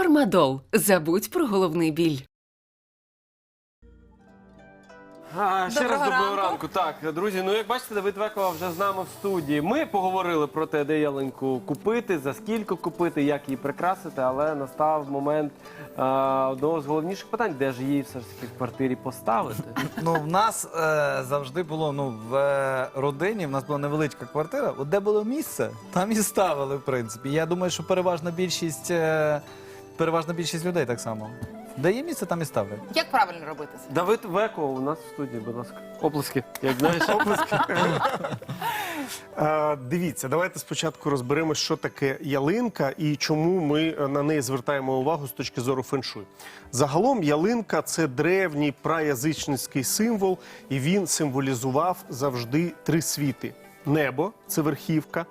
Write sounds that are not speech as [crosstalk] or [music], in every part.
Фармадол. Забудь про головний біль. А, ще Доброго раз доброго ранку. ранку. Так, друзі, ну як бачите, Давид Векова вже з нами в студії. Ми поговорили про те, де ялинку купити, за скільки купити, як її прикрасити, але настав момент а, одного з головніших питань, де ж її все ж таки в квартирі поставити. [laughs] Ну, в нас е, завжди було ну, в е, родині, в нас була невеличка квартира. От де було місце, там і ставили, в принципі. Я думаю, що переважна більшість, е, переважна більшість людей так само. Де є місце, там і ставлять. Як правильно робити це? Давид Векова у нас в студії, будь ласка. Оплески. Як знаєш, [laughs] оплески. Е, Дивіться, давайте спочатку розберемо, що таке ялинка і чому ми е, на неї звертаємо увагу з точки зору феншуй. Загалом ялинка це древній праязичницький символ, і він символізував завжди три світи: небо це верхівка,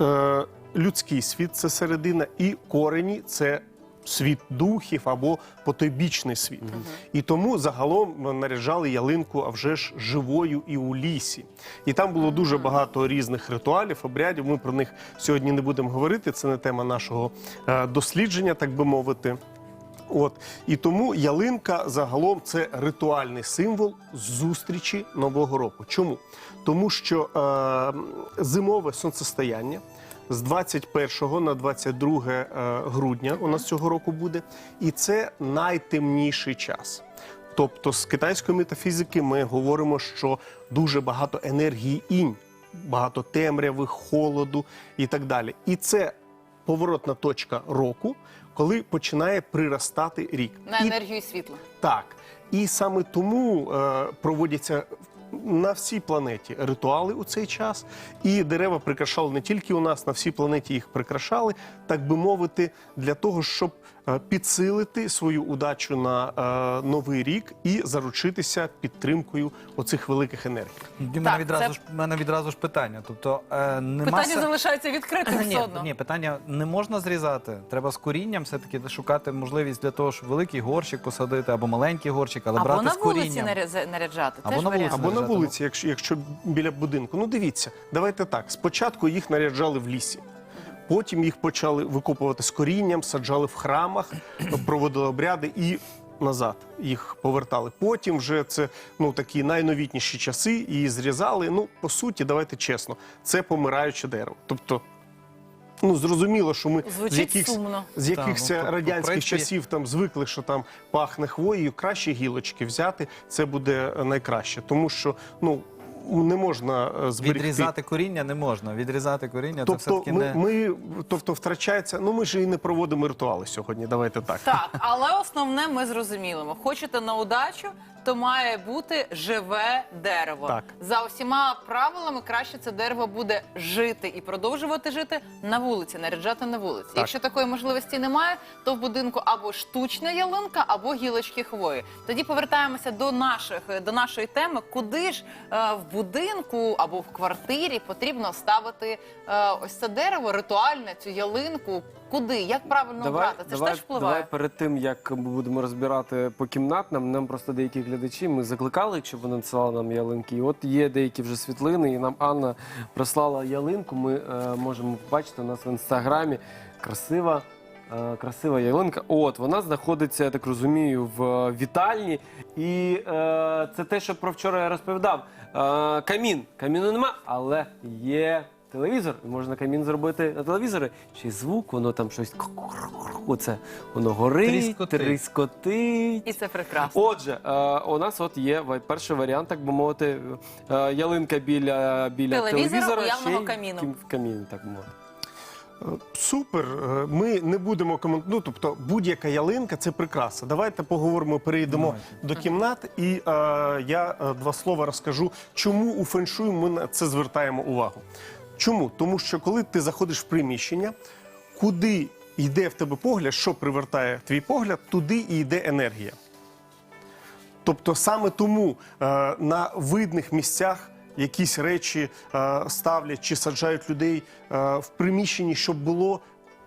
е, людський світ це середина, і корені це. Світ духів або потойбічний світ, і тому загалом наряджали ялинку, а вже ж живою і у лісі. І там було дуже багато різних ритуалів, обрядів. Ми про них сьогодні не будемо говорити. Це не тема нашого е, дослідження, так би мовити. От і тому ялинка загалом це ритуальний символ зустрічі нового року. Чому? Тому що е, зимове сонцестояння з 21 на 22 е, грудня у нас цього року буде, і це найтемніший час. Тобто, з китайської метафізики ми говоримо, що дуже багато енергії інь, багато темряви, холоду і так далі. І це поворотна точка року, коли починає приростати рік. На І енергію світла. так. І саме тому е, проводяться на всій планеті ритуали у цей час. І дерева прикрашали не тільки у нас, на всій планеті їх прикрашали, так би мовити, для того, щоб підсилити свою удачу на е, новий рік і заручитися підтримкою оцих великих енергій. У Так, мене відразу це- ж мене відразу ж питання. Тобто е, нема Питання се- залишається відкритим все ні, одно. ні, питання не можна зрізати. Треба з корінням все-таки шукати можливість для того, щоб великий горщик посадити або маленький горщик, але Або брати на з вулиці корінням. наря- наряджати. Або Теж на варіант. вулиці. Або на Наряджати. вулиці, якщо, якщо біля будинку. Ну дивіться, давайте так. Спочатку їх наряджали в лісі. Потім їх почали викопувати з корінням, саджали в храмах, проводили обряди і назад їх повертали. Потім вже це ну такі найновітніші часи, і зрізали. Ну, по суті, давайте чесно, це помираюче дерево. Тобто, ну зрозуміло, що ми з Звучить якихось, сумно. з якихось ну, тобто, радянських принципі- часів там звикли, що там пахне хвоєю, краще гілочки взяти, це буде найкраще. Тому що ну не можна е, зберегти. Відрізати коріння не можна. Відрізати коріння це Тобто все-таки не. ми тобто втрачається. Ну ми ж і не проводимо ритуали сьогодні. Давайте так. Так, але основне ми зрозуміли. Хочете на удачу, то має бути живе дерево. Так. За усіма правилами краще це дерево буде жити і продовжувати жити на вулиці, наряджати на вулиці. Якщо такої можливості немає, то в будинку або штучна ялинка, або гілочки хвої. Тоді повертаємося до наших до нашої теми, куди ж е, в будинку або в квартирі потрібно ставити е, ось це дерево, ритуальне, цю ялинку. Куди? Як правильно обрати? Це давай, ж теж впливає. давай перед тим, як ми будемо розбирати по кімнатам, нам просто деякі глядачі ми закликали, якщо вони надсилали нам ялинки. І от є деякі вже світлини, і нам Анна прислала ялинку. Ми е, можемо побачити у нас в інстаграмі красива. е, Красива ялинка. От вона знаходиться, я так розумію, в е, вітальні. І е, це те, що про вчора я розповідав. Е, камін. Каміну нема, але є телевізор. І можна камін зробити на телевізорі. Ще й звук, воно там щось. Оце воно горить, Тріскотить. І це прекрасно. Отже, е, у нас от є ва- перший варіант, так би мовити, е, ялинка біля, біля Телевізора, телевізора. уявного ще й каміну. кім- В каміні, так би мовити. Супер. Е, Ми не будемо коментувати. Ну, тобто, будь-яка ялинка це прикраса. Давайте поговоримо, перейдемо до кімнат, і е, я е, два слова розкажу, чому у феншуй ми на це звертаємо увагу. Чому? Тому що коли ти заходиш в приміщення, куди йде в тебе погляд, що привертає твій погляд, туди і йде енергія. Тобто саме тому е, на видних місцях якісь речі е, ставлять чи саджають людей е, в приміщенні, щоб було.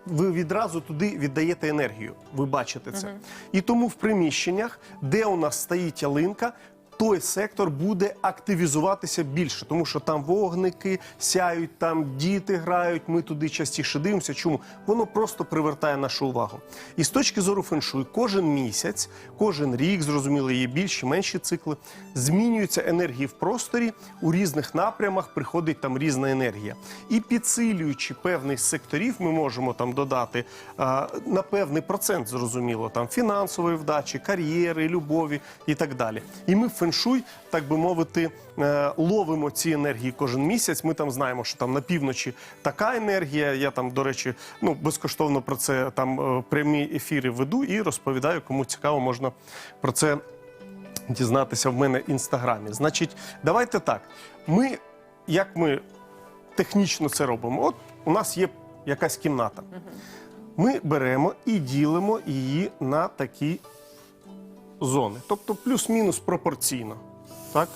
Ви відразу туди віддаєте енергію. Ви бачите це. І тому в приміщеннях, де у нас стоїть ялинка, той сектор буде активізуватися більше, тому що там вогники сяють, там діти грають. Ми туди частіше дивимося. Чому воно просто привертає нашу увагу? І з точки зору феншуй, кожен місяць, кожен рік, зрозуміло, є більші, менші цикли, змінюються енергії в просторі. У різних напрямах приходить там різна енергія. І підсилюючи певний з секторів, ми можемо там додати а, на певний процент, зрозуміло, там фінансової вдачі, кар'єри, любові і так далі. І ми феншуй, так би мовити, е, ловимо ці енергії кожен місяць. Ми там знаємо, що там на півночі така енергія. Я там, до речі, ну безкоштовно про це там е, прямі ефіри веду і розповідаю, кому цікаво, можна про це дізнатися в мене в інстаграмі. Значить, давайте так. Ми, як ми технічно це робимо? От у нас є якась кімната. Ми беремо і ділимо її на такі зони, тобто плюс-мінус пропорційно. Так?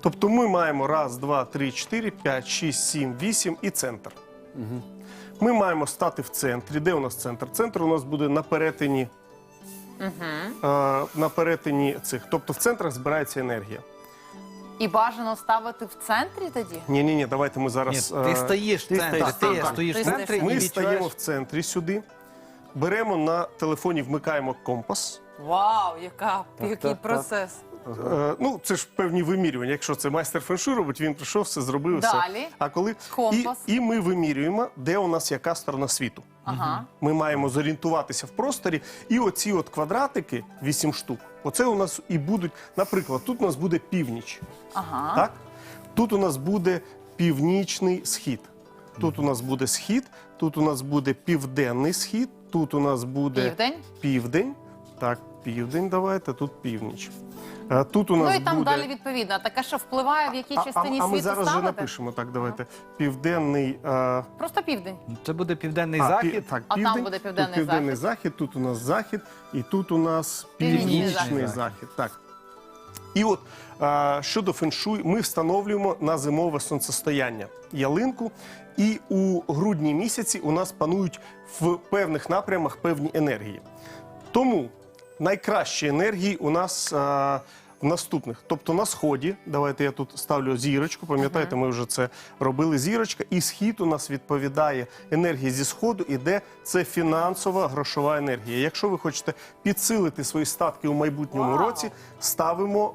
Тобто ми маємо раз, два, три, чотири, п'ять, шість, сім, вісім і центр. Ми маємо стати в центрі. Де у нас центр? Центр у нас буде на перетині, е, на перетині цих. Тобто в центрах збирається енергія. І бажано ставити в центрі тоді? Ні, ні, ні, давайте ми Ні, зараз. ти е, стоїш в ти центрі, стоїш, ти так, стоїш Ти в центрі і Ми стаємо в центрі сюди, беремо на телефоні, вмикаємо компас. Вау, яка, який так, так. процес. Е, ну, це ж певні вимірювання. Якщо це майстер феншу робить, він прийшов, все зробив. Все. Далі. А коли Компас. І, і ми вимірюємо, де у нас яка сторона світу. Ага. Ми маємо зорієнтуватися в просторі, і оці от квадратики, 8 штук, оце у нас і будуть. Наприклад, тут у нас буде північ. Ага. Так? Тут у нас буде північний схід. Тут у нас буде схід, тут у нас буде південний схід, тут у нас буде Південь? південь. Так, південь давайте, тут північ. Е, Тут у нас Ну і там буде... далі відповідно. Таке, що впливає, в якій а, частині а, а ми світу зараз вже ставити? напишемо, так, давайте. Південний... е, Просто південь. Це буде південний а, пі- захід. так, А там південь, буде південний тут південний захід. захід, тут у нас захід, і тут у нас Північний північний захід. захід. Так. І от е, щодо феншуй, ми встановлюємо на зимове сонцестояння ялинку. І у грудні місяці у нас панують в певних напрямах певні енергії. Тому найкращі енергії у нас е, в наступних. Тобто на сході, давайте я тут ставлю зірочку. Пам'ятаєте, ми вже це робили. Зірочка, і схід у нас відповідає енергії зі сходу, іде це фінансова грошова енергія. Якщо ви хочете підсилити свої статки у майбутньому Вау. році, ставимо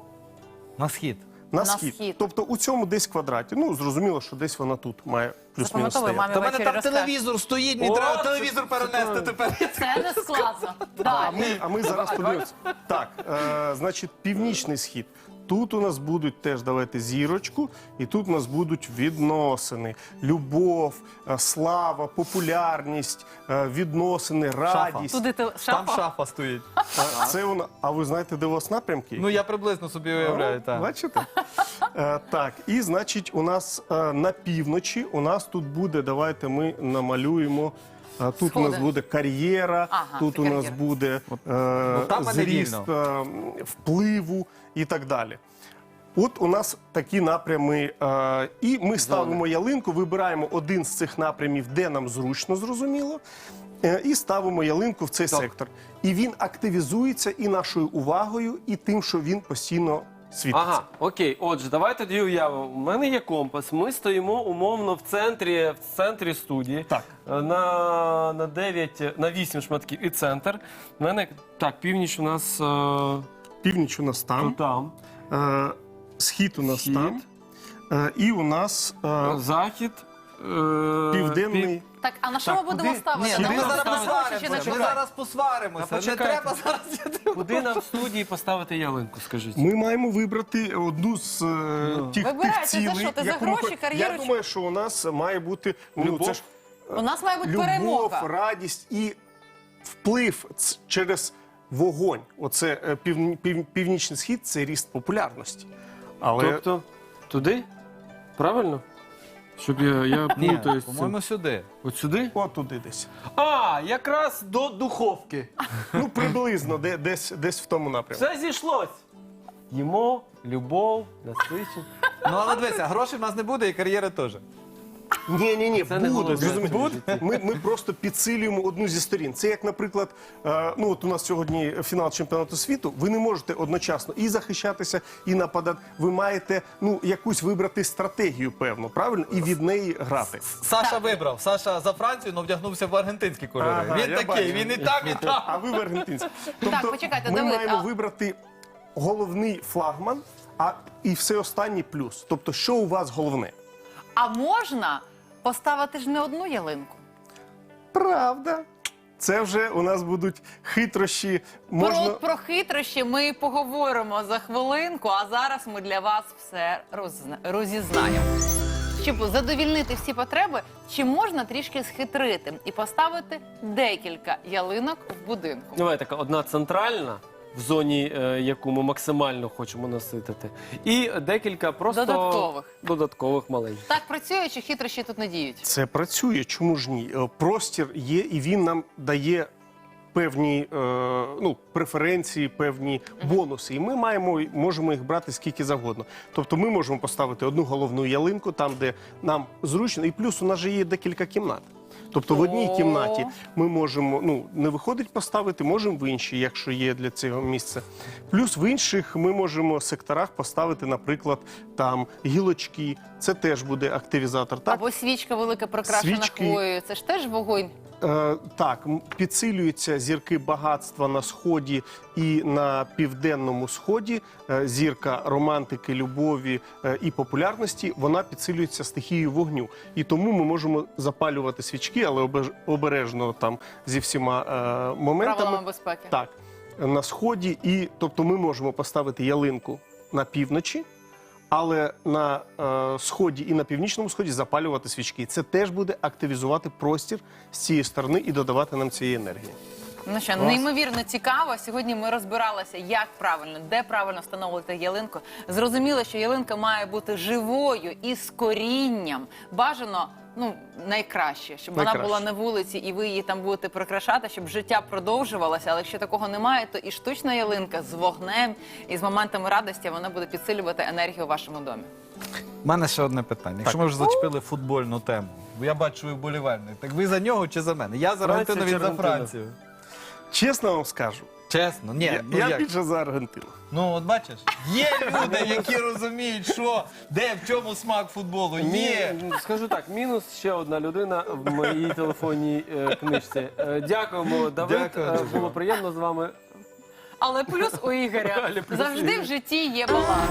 На схід. На, На схід. схід. Тобто у цьому десь квадраті. Ну зрозуміло, що десь вона тут має плюс-мінус стояти. мамі Та в мене ввечері там розкажеш. телевізор стоїть, мені О, треба це- телевізор перенести тепер. Це не складно. А Далі. ми, а ми зараз подивимося. Так, е, значить, північний схід. Тут у нас будуть теж давайте зірочку, і тут у нас будуть відносини, любов, е, слава, популярність, е, відносини, радість. Туди ти Там шафа. шафа стоїть. Е, Це вона. А ви знаєте, де у вас напрямки? Ну я приблизно собі уявляю. Так. Бачите? Так, і значить, у нас на півночі у нас тут буде. Давайте ми намалюємо. Е, Тут у нас буде кар'єра, Ага, тут у нас кар'єра. буде е, Ну, там мене зріст е, впливу і так далі. От у нас такі напрями, е, і ми ставимо ялинку, вибираємо один з цих напрямів, де нам зручно, зрозуміло, е, і ставимо ялинку в цей Так. сектор. І він активізується і нашою увагою, і тим, що він постійно світиться. Ага, окей. Отже, давайте тоді уявимо. У мене є компас. Ми стоїмо умовно в центрі, в центрі студії. Так. Е, На, на 9, на 8 шматків і центр. У мене так, північ у нас е, Північ у нас там, там. е, схід у нас Схід. там, е, і у нас е, Захід. е, південний. Так, а на що ми будемо куди? ставити? Ні, На ну ми зараз чи посваримося. на Ми чужих? зараз посваримося. Не почекайте. треба зараз. Куди нам в студії поставити ялинку, скажіть? Ми маємо вибрати одну з е, тих, Вибирайте, тих цілей. що? Ти за яку ми гроші, хо- кар'єру Я чи- думаю, що у нас має бути ну, Любов? це ж У нас має бути любов, перемога. радість і вплив ц- через вогонь. Оце е, пів, пів, північний схід це ріст популярності. Але Тобто, туди? Правильно? Щоб я, я Ні, плутаюсь. з цим. по-моєму, сюди. От сюди? от туди десь. А, якраз до духовки. Ну, приблизно, де, десь, десь в тому напрямку. Все зійшлось. Їмо, любов, насичення. Ну але дивися, грошей в нас не буде і кар'єри теж. Ні, ні, ні, Це буде. зрозумійте. Буде? Ми, ми просто підсилюємо одну зі сторін. Це як, наприклад, е, ну от у нас сьогодні фінал чемпіонату світу. Ви не можете одночасно і захищатися, і нападати. Ви маєте ну якусь вибрати стратегію, певно, правильно, і від неї грати. Саша вибрав. Саша за Францію, але вдягнувся в аргентинські кольори. Ага, він я такий, бачу. він і там, і там. А ви в аргентинці. Тобто почекайте, ми Давид, маємо а- вибрати головний флагман, а і все останнє плюс. Тобто, що у вас головне? А можна поставити ж не одну ялинку? Правда. Це вже у нас будуть хитрощі. Можна... Про, про хитрощі ми поговоримо за хвилинку, а зараз ми для вас все роззна... розізнаємо. Щоб задовільнити всі потреби, чи можна трішки схитрити і поставити декілька ялинок в будинку? Давай така одна центральна. В зоні, е, яку ми максимально хочемо наситити, і декілька просто Додаткових. додаткових маленьких. Так працює, чи хитрощі тут не діють? Це працює, чому ж ні? Е, Простір є, і він нам дає певні е, ну, преференції, певні бонуси. І ми маємо, можемо їх брати скільки завгодно. Тобто ми можемо поставити одну головну ялинку там, де нам зручно, і плюс у нас же є декілька кімнат. Тобто в одній кімнаті ми можемо, ну не виходить поставити, можемо в іншій, якщо є для цього місце. Плюс в інших ми можемо в секторах поставити, наприклад, там гілочки. Це теж буде активізатор. Так Або свічка велика прокрашена Свічки. хвоєю. Це ж теж вогонь. Е, так, підсилюються зірки багатства на сході і на південному сході. Е, зірка романтики, любові е, і популярності. Вона підсилюється стихією вогню. І тому ми можемо запалювати свічки, але обеж- обережно там зі всіма е, моментами. Правилами безпеки. Так, на сході, і тобто ми можемо поставити ялинку на півночі, але на е, сході і на північному сході запалювати свічки. Це теж буде активізувати простір з цієї сторони і додавати нам цієї енергії. Ну що, Клас. неймовірно цікаво. Сьогодні ми розбиралися, як правильно, де правильно встановлювати ялинку. Зрозуміло, що ялинка має бути живою і з корінням. Бажано. Ну, найкраще, щоб вона Найкраще. була на вулиці і ви її там будете прикрашати, щоб життя продовжувалося. Але якщо такого немає, то і штучна ялинка з вогнем і з моментами радості вона буде підсилювати енергію у вашому домі. У мене ще одне питання. Якщо ми вже зачепили футбольну тему, бо я бачу ви вболівальник. Так ви за нього чи за мене? Я за Франція Аргентину, чи він за Аргентина? Францію. Чесно вам скажу, Чесно, ні, я, ну я як? більше за Аргентину. Ну от бачиш, є люди, які розуміють, що де в чому смак футболу. Є. Мі- Скажу так, мінус ще одна людина в моїй телефонній е, книжці. Е, дякуємо, Давид. Дякую Е, дуже. було приємно з вами. Але плюс у Ігоря Але плюс завжди в житті є баланс.